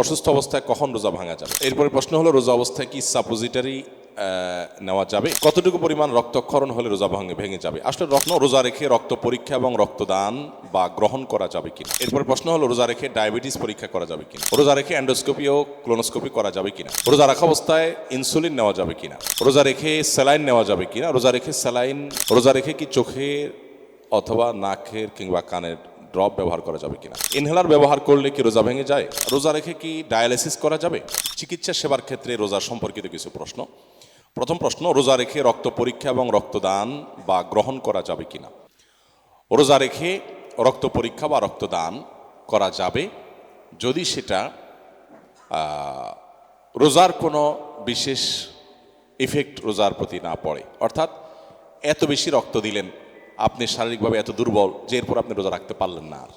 অসুস্থ অবস্থায় কখন রোজা ভাঙা যাবে? এরপরে প্রশ্ন হলো, রোজা অবস্থায় কি সাপোজিটারি নেওয়া যাবে? কতটুকু পরিমাণ রক্তক্ষরণ হলে রোজা ভাঙে, ভেঙে যাবে? আসলে রক্ত, রোজা রেখে রক্ত পরীক্ষা এবং রক্তদান বা গ্রহণ করা যাবে কিনা? এরপর প্রশ্ন হলো, রোজা রেখে ডায়াবেটিস পরীক্ষা করা যাবে কিনা? রোজা রেখে অ্যান্ডোস্কোপি ও ক্লোনোস্কোপি করা যাবে কিনা? রোজা রাখা অবস্থায় ইনসুলিন নেওয়া যাবে কিনা? রোজা রেখে স্যালাইন নেওয়া যাবে কিনা? রোজা রেখে স্যালাইন রোজা রেখে কি চোখের অথবা নাকের কিংবা কানের ড্রপ ব্যবহার করা যাবে কিনা। ইনহেলার ব্যবহার করলে কি রোজা ভেঙে যায়? রোজা রেখে কি ডায়ালিসিস করা যাবে? চিকিৎসা সেবার ক্ষেত্রে রোজা সম্পর্কিত কিছু প্রশ্ন। প্রথম প্রশ্ন, রোজা রেখে রক্ত পরীক্ষা এবং রক্তদান বা গ্রহণ করা যাবে কিনা? রোজা রেখে রক্ত পরীক্ষা বা রক্তদান করা যাবে যদি সেটা রোজার কোনো বিশেষ ইফেক্ট রোজার প্রতি না পড়ে। অর্থাৎ এত বেশি রক্ত দিলেন আপনি শারীরিকভাবে এত দুর্বল যে এরপর আপনি রোজা রাখতে পারলেন না আর।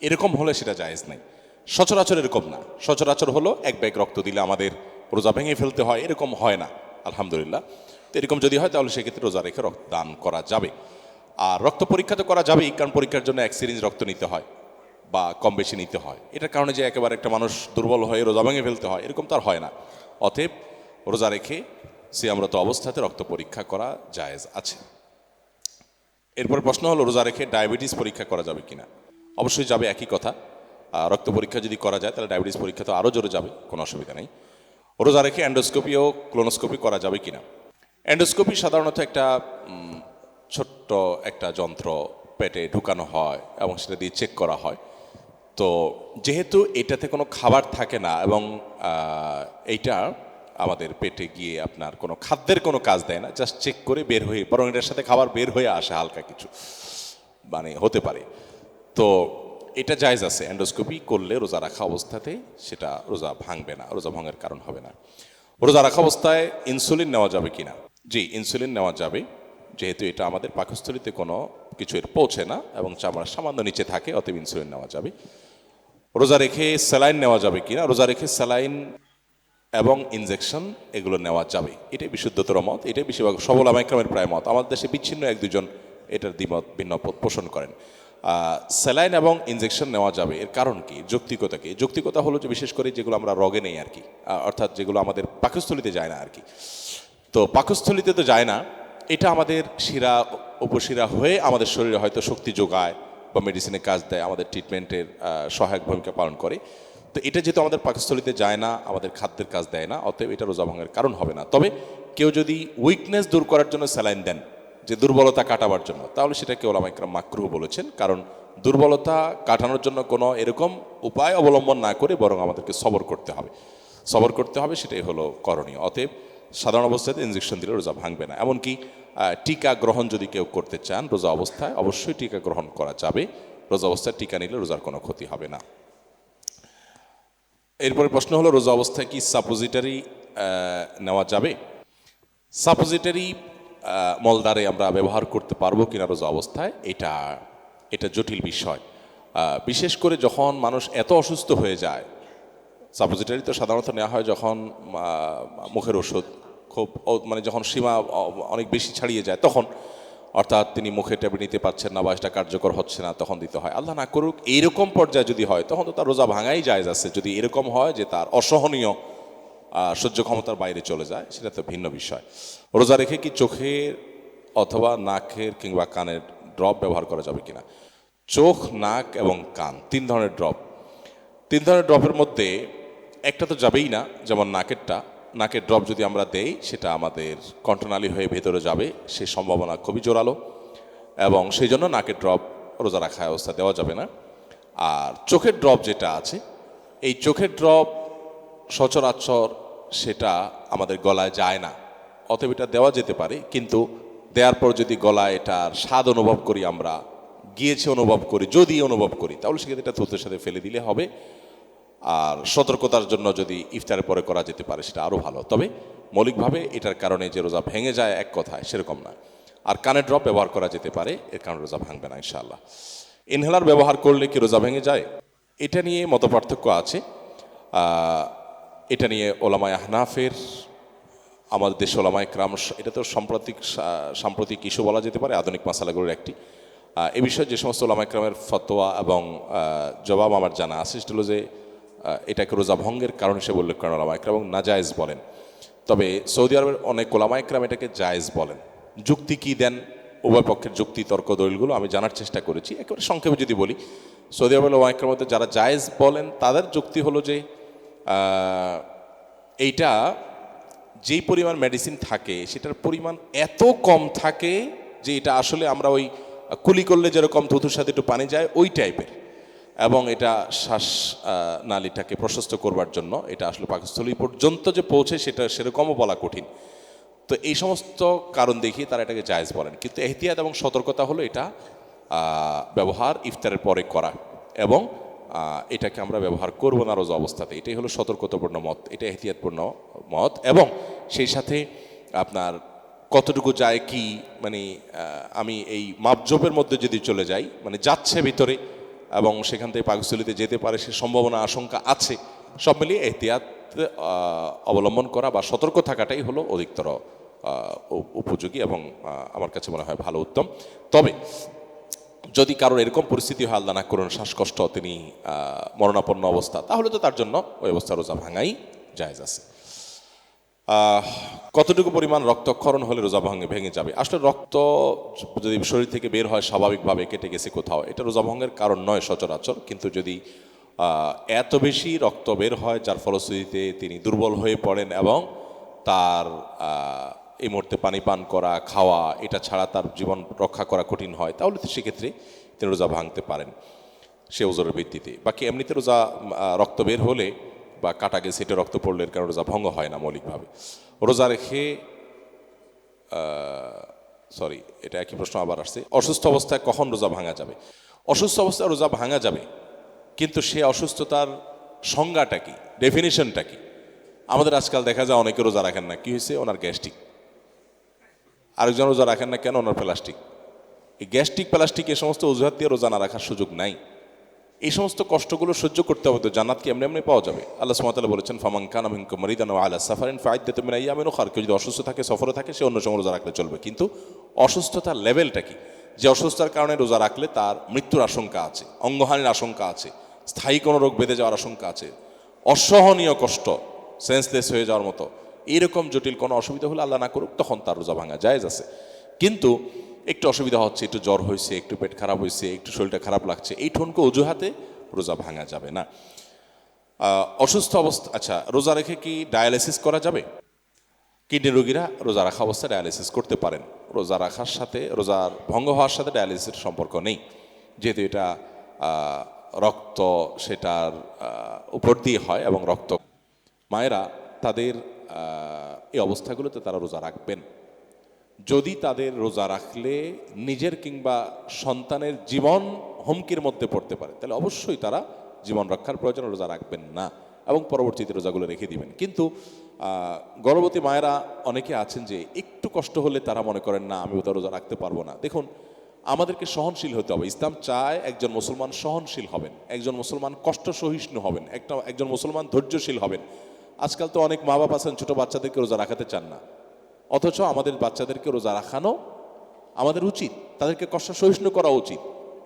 এরকম হলে সেটা জায়েজ নাই। সচরাচর এরকম না। সচরাচর হলো এক ব্যাগ রক্ত দিলে আমাদের রোজা ভেঙে ফেলতে হয়, এরকম হয় না, আলহামদুলিল্লাহ। তো এরকম যদি হয় তাহলে সেক্ষেত্রে রোজা রেখে রক্তদান করা যাবে। আর রক্ত পরীক্ষা তো করা যাবেই, কারণ পরীক্ষার জন্য এক সিরিঞ্জ রক্ত নিতে হয় বা কম বেশি নিতে হয়। এটার কারণে যে একেবারে একটা মানুষ দুর্বল হয়ে রোজা ভেঙে ফেলতে হয়, এরকম তো আর হয় না। অতএব রোজা রেখে সিয়ামরত অবস্থাতে রক্ত পরীক্ষা করা জায়েজ আছে। এরপর প্রশ্ন হলো, রোজা রেখে ডায়াবেটিস পরীক্ষা করা যাবে কিনা? অবশ্যই যাবে, একই কথা। রক্ত পরীক্ষা যদি করা যায়, তাহলে ডায়াবেটিস পরীক্ষা তো আরও জোরে যাবে, কোনো অসুবিধা নেই। রোজা রেখে অ্যান্ডোস্কোপি ও ক্লোনোস্কোপি করা যাবে কিনা? অ্যান্ডোস্কোপি সাধারণত একটা ছোট্ট একটা যন্ত্র পেটে ঢুকানো হয় এবং সেটা দিয়ে চেক করা হয়। তো যেহেতু এটাতে কোনো খাবার থাকে না এবং এইটা আমাদের পেটে গিয়ে আপনার কোনো খাদ্যের কোনো কাজ দেয় না জাস্ট চেক করে বের হয়ে, বরং এটার সাথে খাবার বের হয়ে আসে হালকা কিছু। মানে হতে পারে। তো এটা জায়জ আছে অ্যান্ডোস্কোপি করলে রোজা রাখা অবস্থাতে সেটা রোজা ভাঙবে না, রোজা ভাঙের কারণ হবে না। রোজা রাখা অবস্থায় ইনসুলিন নেওয়া যাবে কিনা? জি ইনসুলিন নেওয়া যাবে, যেহেতু এটা আমাদের পাকস্থলিতে কোনো কিছু এর পৌঁছে না, এবং চামড়া সামান্য নিচে থাকে, অতএব ইনসুলিন নেওয়া যাবে। রোজা রেখে স্যালাইন নেওয়া যাবে কিনা? রোজা রেখে স্যালাইন এবং ইনজেকশন এগুলো নেওয়া যাবে। এটাই বিশুদ্ধতর মত, এটাই বেশিরভাগ সবল আমাইক্রামের প্রায় মত। আমাদের দেশে বিচ্ছিন্ন এক দুজন এটার দ্বিমত, ভিন্ন পোষণ করেন। স্যালাইন এবং ইনজেকশন নেওয়া যাবে। এর কারণ কি? যৌক্তিকতা কি? যৌক্তিকতা হলো যে বিশেষ করে যেগুলো আমরা রগে নেই আর কি। অর্থাৎ যেগুলো আমাদের পাকস্থলিতে যায় না আর কি। তো পাকস্থলিতে তো যায় না, এটা আমাদের শিরা, উপশিরা হয়ে আমাদের শরীরে হয়তো শক্তি যোগায় বা মেডিসিনে কাজ দেয়, আমাদের ট্রিটমেন্টের সহায়ক ভূমিকা পালন করে। তো এটা যেহেতু আমাদের পাকস্থলিতে যায় না, আমাদের খাদ্যের কাজ দেয় না, অতএব এটা রোজা ভাঙের কারণ হবে না। তবে কেউ যদি উইকনেস দূর করার জন্য স্যালাইন দেন, যে দুর্বলতা কাটাবার জন্য, তাহলে সেটাকে ওলামাইকরাম মাকরুহ বলেছেন, কারণ দুর্বলতা কাটানোর জন্য কোনো এরকম উপায় অবলম্বন না করে বরং আমাদেরকে সবর করতে হবে। সবর করতে হবে সেটাই হলো করণীয়। অতএব সাধারণ অবস্থাতে ইনজেকশন দিলে রোজা ভাঙবে না। এমনকি টিকা গ্রহণ যদি কেউ করতে চান রোজা অবস্থায়, অবশ্যই টিকা গ্রহণ করা যাবে। রোজা অবস্থায় টিকা নিলে রোজার কোনো ক্ষতি হবে না। এরপরে প্রশ্ন হলো, রোজা অবস্থায় কি সাপোজিটারি নেওয়া যাবে? সাপোজিটারি মলদারে আমরা ব্যবহার করতে পারব কিনা রোজা অবস্থায়, এটা এটা জটিল বিষয়। বিশেষ করে যখন মানুষ এত অসুস্থ হয়ে যায় সাপোজিটারি তো সাধারণত নেওয়া হয় যখন মুখের ওষুধ খুব মানে যখন সীমা অনেক বেশি ছাড়িয়ে যায়, তখন অর্থাৎ তিনি মুখে ট্যাবলেট নিতে পারছেন না বা এটা কার্যকর হচ্ছে না, তখন দিতে হয়। আল্লাহ না করুক, এইরকম পর্যায়ে যদি হয়, তখন তো তার রোজা ভাঙাই যায় আছে। যদি এরকম হয় যে তার অসহনীয় সহ্য ক্ষমতার বাইরে চলে যায়, সেটা তো ভিন্ন বিষয়। রোজা রেখে কি চোখের অথবা নাকের কিংবা কানের ড্রপ ব্যবহার করা যাবে কিনা? চোখ, নাক এবং কান, তিন ধরনের ড্রপ। তিন ধরনের ড্রপের মধ্যে একটা তো যাবেই না, যেমন নাকেরটা নাকের ড্রপ যদি আমরা দেই, সেটা আমাদের কণ্ঠনালী হয়ে ভেতরে যাবে, সে সম্ভাবনা খুবই জোরালো, এবং সেই জন্য নাকের ড্রপ রোজা রাখা অবস্থা দেওয়া যাবে না। আর চোখের ড্রপ যেটা আছে, এই চোখের ড্রপ সচরাচর সেটা আমাদের গলায় যায় না। অতএব এটা দেওয়া যেতে পারে, কিন্তু দেওয়ার পর যদি গলায় এটার স্বাদ অনুভব করি আমরা, গিয়েছে অনুভব করি, যদি অনুভব করি, তাহলে সেক্ষেত্রে এটা থুতের সাথে ফেলে দিলে হবে। আর সতর্কতার জন্য যদি ইফতারের পরে করা যেতে পারে, সেটা আরও ভালো। তবে মৌলিকভাবে এটার কারণে যে রোজা ভেঙে যায়, এক কথায় সেরকম না। আর কানের ড্রপ ব্যবহার করা যেতে পারে, এর কারণে রোজা ভাঙবে না, ইনশাআল্লাহ। ইনহেলার ব্যবহার করলে কি রোজা ভেঙে যায়? এটা নিয়ে মত পার্থক্য আছে এটা নিয়ে ওলামায় আহনাফের, আমাদের দেশে ওলামায় ক্রাম এটা তো সাম্প্রতিক সাম্প্রতিক ইস্যু বলা যেতে পারে, আধুনিক মশালাগুলোর একটি। এ বিষয়ে যে সমস্ত ওলামায় ক্রামের ফতোয়া এবং জবাব আমার জানা আছে, সেটা হলো যে এটাকে রোজা ভঙ্গের কারণ হিসেবে উল্লেখ করেন ওলামা একরাম এবং নাজায়েজ বলেন। তবে সৌদি আরবের অনেক ওলামা একরাম এটাকে জায়েজ বলেন। যুক্তি কি দেন? উভয় পক্ষের যুক্তি, তর্ক, দলিলগুলো আমি জানার চেষ্টা করেছি। একেবারে সংক্ষেপে যদি বলি, সৌদি আরবের ওলামা একরামের মধ্যে যারা জায়েজ বলেন, তাদের যুক্তি হলো যে এইটা যেই পরিমাণ মেডিসিন থাকে, সেটার পরিমাণ এত কম থাকে যে এটা আসলে আমরা ওই কুলি করলে যেরকম থুতুর সাথে একটু পানি যায়, ওই টাইপের এবং এটা শ্বাস নালীটাকে প্রশস্ত করবার জন্য এটা আসলে পাকস্থলী পর্যন্ত যে পৌঁছে সেটা সেরকমও বলা কঠিন। তো এই সমস্ত কারণ দেখিয়ে তারা এটাকে জায়েজ বলেন। কিন্তু এহতিয়াত এবং সতর্কতা হলো এটা ব্যবহার ইফতারের পরে করা এবং এটাকে আমরা ব্যবহার করব না রোজা অবস্থাতে। এটাই হলো সতর্কতাপূর্ণ মত, এটা এহতিয়াতপূর্ণ মত এবং সেই সাথে আপনার কতটুকু যায়, কি মানে আমি এই মাপজোপের মধ্যে যদি চলে যাই মানে যাচ্ছে ভিতরে এবং সেখান থেকে পাকস্থলিতে যেতে পারে, সে সম্ভাবনা, আশঙ্কা আছে। সব মিলিয়ে এহতিয়াত অবলম্বন করা বা সতর্ক থাকাটাই হলো অধিকতর উপযোগী এবং আমার কাছে মনে হয় ভালো উত্তম। তবে, যদি কারোর এরকম পরিস্থিতি হয়, আল্লাহ না করুন, শ্বাসকষ্ট, তিনি মরণাপন্ন অবস্থা, তাহলে তো তার জন্য ওই অবস্থা রোজা ভাঙাই জায়েজ আছে। কতটুকু পরিমাণ রক্তক্ষরণ হলে রোজা ভঙ্গে ভেঙে যাবে? আসলে রক্ত যদি শরীর থেকে বের হয়, স্বাভাবিকভাবে কেটে গেছে কোথাও। এটা রোজা ভঙ্গের কারণ নয় সচরাচর, কিন্তু যদি এত বেশি রক্ত বের হয়, যার ফলশ্রুতিতে তিনি দুর্বল হয়ে পড়েন এবং তার এই মুহূর্তে পানি পান করা, খাওয়া, এটা ছাড়া তার জীবন রক্ষা করা কঠিন হয়, তাহলে তো সেক্ষেত্রে তিনি রোজা ভাঙতে পারেন। সে ওজোরের ভিত্তিতে। বাকি এমনিতে রোজা রক্ত বের হলে বা কাটা গেছে রক্ত পড়লে এর কারণে রোজা ভঙ্গ হয় না মৌলিকভাবে। রোজা রেখে সরি এটা একই প্রশ্ন আবার আসছে। অসুস্থ অবস্থায় কখন রোজা ভাঙা যাবে? অসুস্থ অবস্থায় রোজা ভাঙা যাবে, কিন্তু সে অসুস্থতার সংজ্ঞাটা কি? ডেফিনিশনটা কি? আমাদের আজকাল দেখা যায় অনেকে রোজা রাখেন না। কি হয়েছে? ওনার গ্যাস্ট্রিক। আরেকজন রোজা রাখেন না কেন? ওনার প্লাস্টিক। এই গ্যাস্ট্রিক, প্লাস্টিক এ সমস্ত অজুহাত দিয়ে রোজা না রাখার সুযোগ নাই। এই সমস্ত কষ্টগুলো সহ্য করতে হবে তো জান্নাত কি এমনি এমনি পাওয়া যাবে। আল্লাহ সুমাতালা বলেছেন, ফামান খান আমিন মরিদান আলা সাফারিন ফাইদ্দাত মিন আইয়ামিন উখার কেউ যদি অসুস্থ থাকে, সফরে থাকে, সে অন্য সময় রোজা রাখলে চলবে। কিন্তু অসুস্থতার লেভেলটা কি? যে অসুস্থতার কারণে রোজা রাখলে তার মৃত্যুর আশঙ্কা আছে, অঙ্গহানির আশঙ্কা আছে, স্থায়ী কোনো রোগ বেঁধে যাওয়ার আশঙ্কা আছে, অসহনীয় কষ্ট সেন্সলেস হয়ে যাওয়ার মতো। এরকম জটিল কোনো অসুবিধা হলে আল্লাহ না করুক, তখন তার রোজা ভাঙা জায়েজ আছে। কিন্তু একটু অসুবিধা হচ্ছে, একটু জ্বর হয়েছে, একটু পেট খারাপ হয়েছে, একটু শরীরটা খারাপ লাগছে, এই ঠনকে অজুহাতে রোজা ভাঙা যাবে না। অসুস্থ অবস্থা আচ্ছা রোজা রেখে কি ডায়ালিসিস করা যাবে? কিডনি রোগীরা রোজা রাখা অবস্থায় ডায়ালিসিস করতে পারেন। রোজা রাখার সাথে রোজার ভঙ্গ হওয়ার সাথে ডায়ালিসিসের সম্পর্ক নেই। যেহেতু এটা রক্ত সেটার উপর দিয়ে হয় এবং রক্ত, মায়েরা তাদের এই অবস্থাগুলোতে তারা রোজা রাখবেন। যদি তাদের রোজা রাখলে নিজের কিংবা সন্তানের জীবন হুমকির মধ্যে পড়তে পারে, তাহলে অবশ্যই তারা জীবন রক্ষার প্রয়োজনে রোজা রাখবেন না এবং পরবর্তীতে রোজাগুলো রেখে দিবেন। কিন্তু গর্ভবতী মায়েরা অনেকে আছেন যে একটু কষ্ট হলে তারা মনে করেন, না, আমি ওটা রোজা রাখতে পারব না। দেখুন, আমাদেরকে সহনশীল হতে হবে। ইসলাম চায় একজন মুসলমান সহনশীল হবেন, একজন মুসলমান কষ্ট সহিষ্ণু হবেন, একটা, একজন মুসলমান ধৈর্যশীল হবেন। আজকাল তো অনেক মা বাবা আছেন, ছোটো বাচ্চাদেরকে রোজা রাখাতে চান না। অথচ আমাদের বাচ্চাদেরকে রোজা রাখানো আমাদের উচিত। তাদেরকে কষ্ট সহিষ্ণু করা উচিত।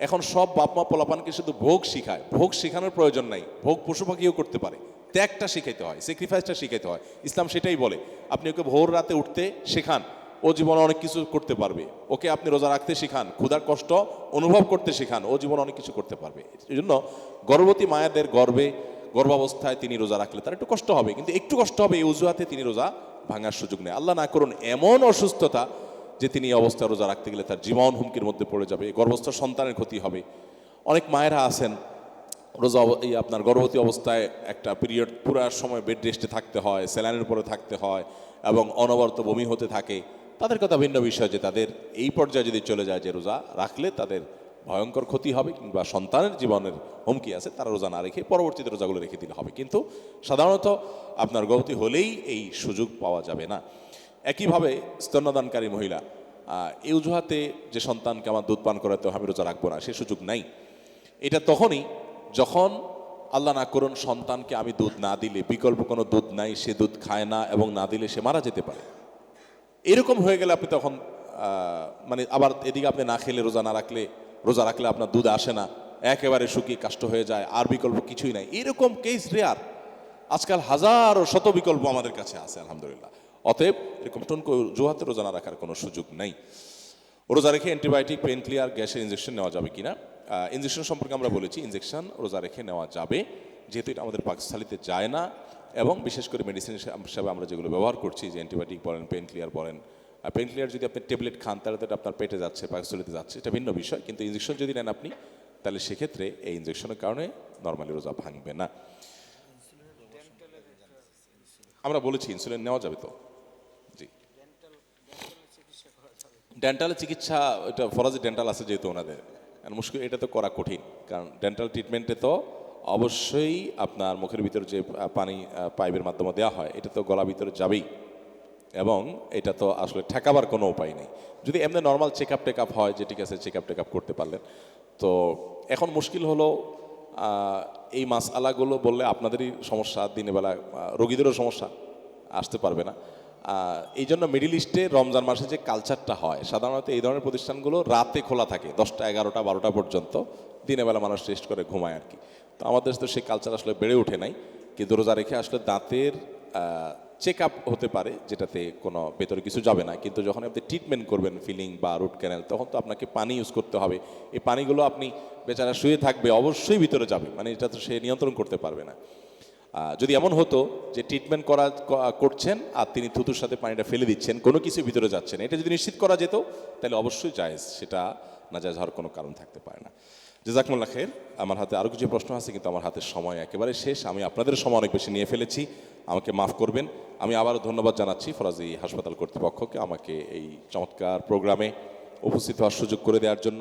এখন সব বাপ মা পোলাপানকে শুধু ভোগ শিখায়। ভোগ শেখানোর প্রয়োজন নাই। ভোগ পশু পাখিও করতে পারে। ত্যাগটা শিখাইতে হয় স্যাক্রিফাইসটা শিখাইতে হয়। ইসলাম সেটাই বলে, আপনি ওকে ভোর রাতে উঠতে শেখান, ও জীবনে অনেক কিছু করতে পারবে। ওকে আপনি রোজা রাখতে শেখান, ক্ষুধার কষ্ট অনুভব করতে শেখান, ও জীবনে অনেক কিছু করতে পারবে। এই জন্য গর্ভবতী মায়েদের গর্বে, গর্ভাবস্থায় তিনি রোজা রাখলে তার একটু কষ্ট হবে, কিন্তু একটু কষ্ট হবে এই অজুহাতে তিনি রোজা ভাঙার সুযোগ নেই। আল্লাহ না করুন এমন অসুস্থতা যে তিনি এই অবস্থায় রোজা রাখতে গেলে তার জীবন হুমকির মধ্যে পড়ে যাবে গর্ভস্থ সন্তানের ক্ষতি হবে। অনেক মায়েরা আছেন, রোজা এই আপনার গর্ভবতী অবস্থায় একটা পিরিয়ড পুরার সময় বেড রেস্টে থাকতে হয়, স্যালাইনের উপরে থাকতে হয় এবং অনবরত বমি হতে থাকে। তাদের কথা ভিন্ন বিষয় যে তাদের এই পর্যায়ে যদি চলে যায় যে রোজা রাখলে তাদের ভয়ঙ্কর ক্ষতি হবে কিংবা সন্তানের জীবনের হুমকি আছে, তারা রোজা না রেখে পরবর্তীতে রোজাগুলো রেখে দিলে হবে। কিন্তু সাধারণত আপনার গর্ভবতী হলেই এই সুযোগ পাওয়া যাবে না। একইভাবে স্তন্যদানকারী মহিলা এই অজুহাতে যে সন্তানকে আমার দুধ পান করাতে আমি রোজা রাখব না, সে সুযোগ নাই। এটা তখনই যখন আল্লাহ না করুন সন্তানকে আমি দুধ না দিলে, বিকল্প কোনো দুধ নাই, সে দুধ খায় না এবং না দিলে সে মারা যেতে পারে। এরকম হয়ে গেলে আপনি তখন মানে আবার এদিকে আপনি না খেলে, রোজা না রাখলে রোজা রাখলে আপনার দুধ আসে না, একেবারে শুকিয়ে কাষ্ট হয়ে যায়, আর বিকল্প কিছুই নাই। এরকম কেস রেয়ার আজকাল হাজারো, শত বিকল্প আমাদের কাছে আছে, আলহামদুলিল্লাহ। অতএব, এরকম টনকো জোহাতে রোজা না রাখার কোনো সুযোগ নেই। রোজা রেখে অ্যান্টিবায়োটিক পেন ক্লিয়ার গ্যাসের ইঞ্জেকশন নেওয়া যাবে কিনা? ইঞ্জেকশন সম্পর্কে আমরা বলেছি ইঞ্জেকশন রোজা রেখে নেওয়া যাবে, যেহেতু এটা আমাদের পাকস্থলিতে যায় না। এবং বিশেষ করে মেডিসিন হিসাবে আমরা যেগুলো ব্যবহার করছি, যে অ্যান্টিবায়োটিক বলেন পেন ক্লিয়ার বলেন পেন ক্লিয়ার যদি আপনি ট্যাবলেট খান, তাহলে তো আপনার পেটে যাচ্ছে, পাকস্থলিতে যাচ্ছে। এটা ভিন্ন বিষয়, কিন্তু ইঞ্জেকশন যদি নেন আপনি, তাহলে সেক্ষেত্রে এই ইঞ্জেকশনের কারণে নর্মালি রোজা ভাঙবে না। আমরা বলেছি ইনসুলিন নেওয়া যাবে তো? জি। ডেন্টাল চিকিৎসা, এটা ফরাজি ডেন্টাল আছে যেহেতু ওনাদের। মুশকিল, এটা তো করা কঠিন, কারণ ডেন্টাল ট্রিটমেন্টে তো অবশ্যই আপনার মুখের ভিতরে যে পানি পাইপের মাধ্যমে দেওয়া হয়, এটা তো গলা ভিতরে যাবেই। এবং এটা তো আসলে ঠেকাবার কোনো উপায় নেই। যদি এমনি normal check up take up হয় যে ঠিক আছে চেক আপ টেক আপ করতে পারলেন। তো এখন মুশকিল হলো এই মাস আলাগুলো বললে আপনাদেরই সমস্যা দিনের বেলা রোগীদেরও সমস্যা, আসতে পারবে না। এই জন্য মিডিল ইস্টে রমজান মাসে যে কালচারটা হয়, সাধারণত এই ধরনের প্রতিষ্ঠানগুলো রাতে খোলা থাকে, দশটা, এগারোটা, বারোটা পর্যন্ত। দিনের বেলা মানুষ রেস্ট করে ঘুমায় আর কি। তো আমাদের তো সেই কালচার আসলে বেড়ে ওঠে নাই। কিন্তু রোজা রেখে আসলে দাঁতের চেক আপ হতে পারে, যেটাতে কোনো ভেতরে কিছু যাবে না। কিন্তু যখন আপনি ট্রিটমেন্ট করবেন ফিলিং বা রুট ক্যানেল তখন তো আপনাকে পানি ইউজ করতে হবে। এই পানিগুলো আপনি বেচারা শুয়ে থাকবে, অবশ্যই ভিতরে যাবে। মানে এটা তো সে নিয়ন্ত্রণ করতে পারবে না। যদি এমন হতো যে ট্রিটমেন্ট করা করছেন আর তিনি থুতুর সাথে পানিটা ফেলে দিচ্ছেন, কোনো কিছু ভিতরে যাচ্ছে না। এটা যদি নিশ্চিত করা যেত, তাহলে অবশ্যই জায়েজ, সেটা না জায়েজ হওয়ার কোনো কারণ থাকতে পারে না। জেজাকমুল্লা খের আমার হাতে আরও কিছু প্রশ্ন আছে, কিন্তু আমার হাতে সময় একেবারে শেষ। আমি আপনাদের সময় অনেক বেশি নিয়ে ফেলেছি। আমাকে মাফ করবেন। আমি আবারও ধন্যবাদ জানাচ্ছি ফরাজি হাসপাতাল কর্তৃপক্ষকে আমাকে এই চমৎকার প্রোগ্রামে উপস্থিত হওয়ার সুযোগ করে দেওয়ার জন্য।